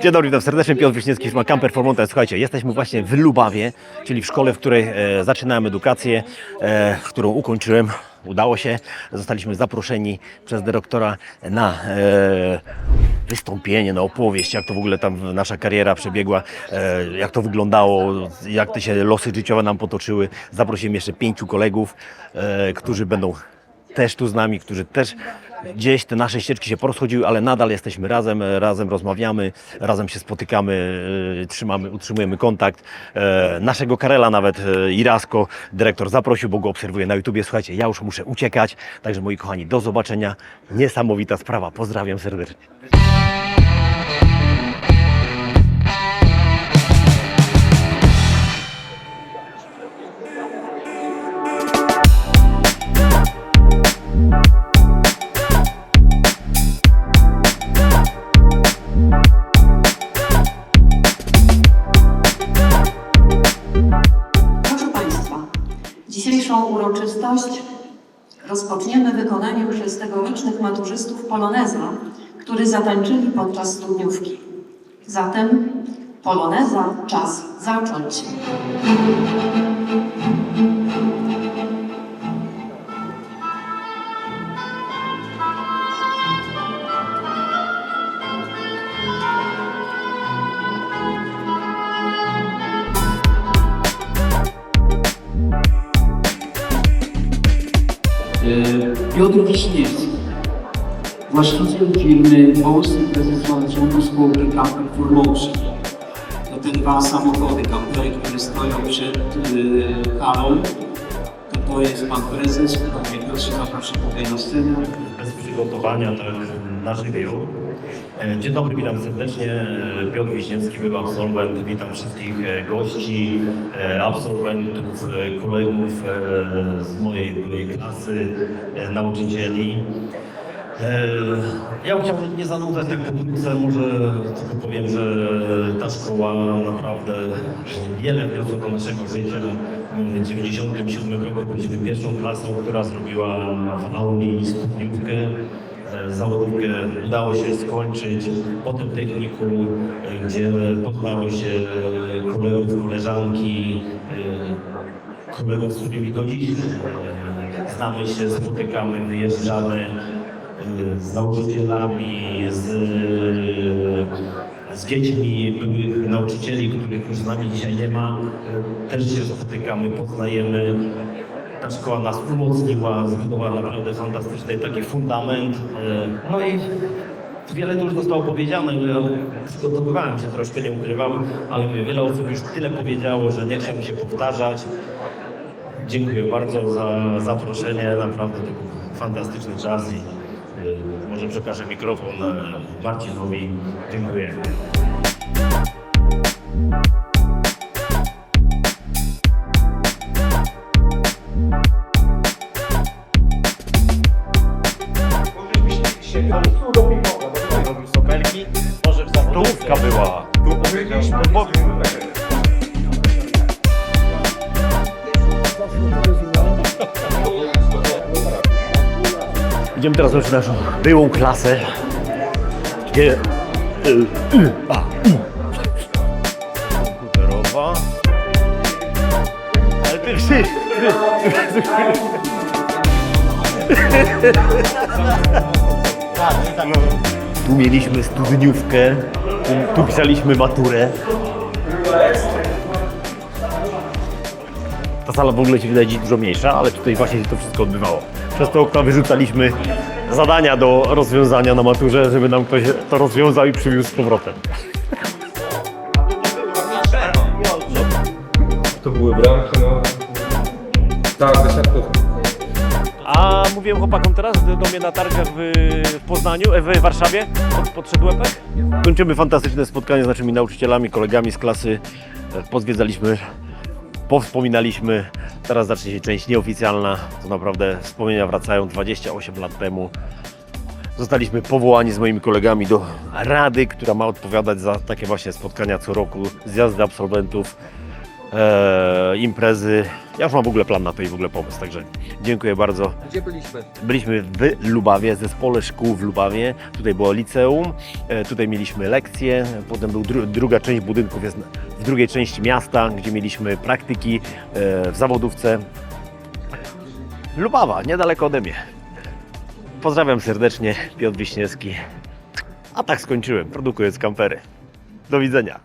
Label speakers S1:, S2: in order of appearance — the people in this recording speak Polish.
S1: Dzień dobry, witam serdecznie. Piotr Wiśniewski, firma Camper for Mountain. Słuchajcie, jesteśmy właśnie w Lubawie, czyli w szkole, w której e, zaczynałem edukację, e, którą ukończyłem. Udało się. Zostaliśmy zaproszeni przez dyrektora na e, wystąpienie, na opowieść, jak to w ogóle tam nasza kariera przebiegła, e, jak to wyglądało, jak te się losy życiowe nam potoczyły. Zaprosiłem jeszcze pięciu kolegów, e, którzy będą też tu z nami, którzy też gdzieś te nasze ścieżki się porozchodziły, ale nadal jesteśmy razem, e, razem rozmawiamy, razem się spotykamy, e, trzymamy, utrzymujemy kontakt. E, Naszego Karela nawet Irasko dyrektor zaprosił, bo go obserwuję na YouTubie. Słuchajcie, ja już muszę uciekać, także moi kochani, do zobaczenia. Niesamowita sprawa, pozdrawiam serdecznie.
S2: Uroczystość rozpoczniemy wykonaniem przez tegorocznych maturzystów poloneza, który zatańczyli podczas studniówki. Zatem poloneza czas zacząć.
S3: Piotr Wiśniewski, właściciel firmy Polski prezes zarządu spółki Camper for Motion. To te dwa samochody, kampery, które stoją przed halą. To, to jest pan prezes, panie Piotrze, zapraszam tutaj na scenę.
S1: bez przygotowania to nasz wyjął. Dzień dobry, witam serdecznie. Piotr Wiśniewski, były absolwent. Witam wszystkich gości, absolwentów, kolegów z mojej byłej klasy, nauczycieli. Ja chciałbym nie zanudzać tak pokrótce, może tylko powiem, że ta szkoła naprawdę wiele wniosła do naszego życia. W 97 roku byliśmy pierwszą klasą, która zrobiła w auli studniówkę. Zawodówkę udało się skończyć, potem technikum, e, gdzie poznało się e, kolegów, koleżanki, e, kolegów, z którymi do dziś znamy się, spotykamy, wyjeżdżamy z nauczycielami, z, z dziećmi byłych nauczycieli, których już z nami dzisiaj nie ma. Też się spotykamy, poznajemy. Ta szkoła nas umocniła, zbudowała naprawdę fantastyczny taki fundament. E, No i wiele już zostało powiedziane, ja przygotowywałem się troszkę, nie ukrywam, ale mówię, wiele osób już tyle powiedziało, że nie chciałbym się powtarzać. Dziękuję bardzo za zaproszenie, naprawdę to był fantastyczny czas i y, może przekażę mikrofon y, Marcinowi. Dziękuję. Idziemy teraz już naszą byłą klasę, gdzie... Y. Ale ty Krzyś, Tu mieliśmy studniówkę, tu, tu pisaliśmy maturę. Ta sala w ogóle się wydaje dziś dużo mniejsza, ale tutaj właśnie się to wszystko odbywało. Przez to okna wyrzucaliśmy zadania do rozwiązania na maturze, żeby nam ktoś to rozwiązał i przywiózł z powrotem.
S4: To były bramki, no. Tak, desiatkówka.
S1: A mówiłem chłopakom teraz do mnie na targach w, w Poznaniu, e, w Warszawie, pod, podszedł łepek. Kończymy fantastyczne spotkanie z naszymi nauczycielami, kolegami z klasy. E, Pozwiedzaliśmy, powspominaliśmy. Teraz zacznie się część nieoficjalna. To naprawdę wspomnienia wracają 28 lat temu. Zostaliśmy powołani z moimi kolegami do rady, która ma odpowiadać za takie właśnie spotkania co roku, zjazdy absolwentów. E, imprezy. Ja już mam w ogóle plan na to i w ogóle pomysł, także dziękuję bardzo.
S3: Gdzie byliśmy?
S1: Byliśmy w Lubawie, zespole szkół w Lubawie. Tutaj było liceum, e, tutaj mieliśmy lekcje, potem był dru druga część budynków jest w drugiej części miasta, gdzie mieliśmy praktyki e, w zawodówce. Lubawa, niedaleko ode mnie. Pozdrawiam serdecznie, Piotr Wiśniewski. A tak skończyłem, produkując kampery. Do widzenia.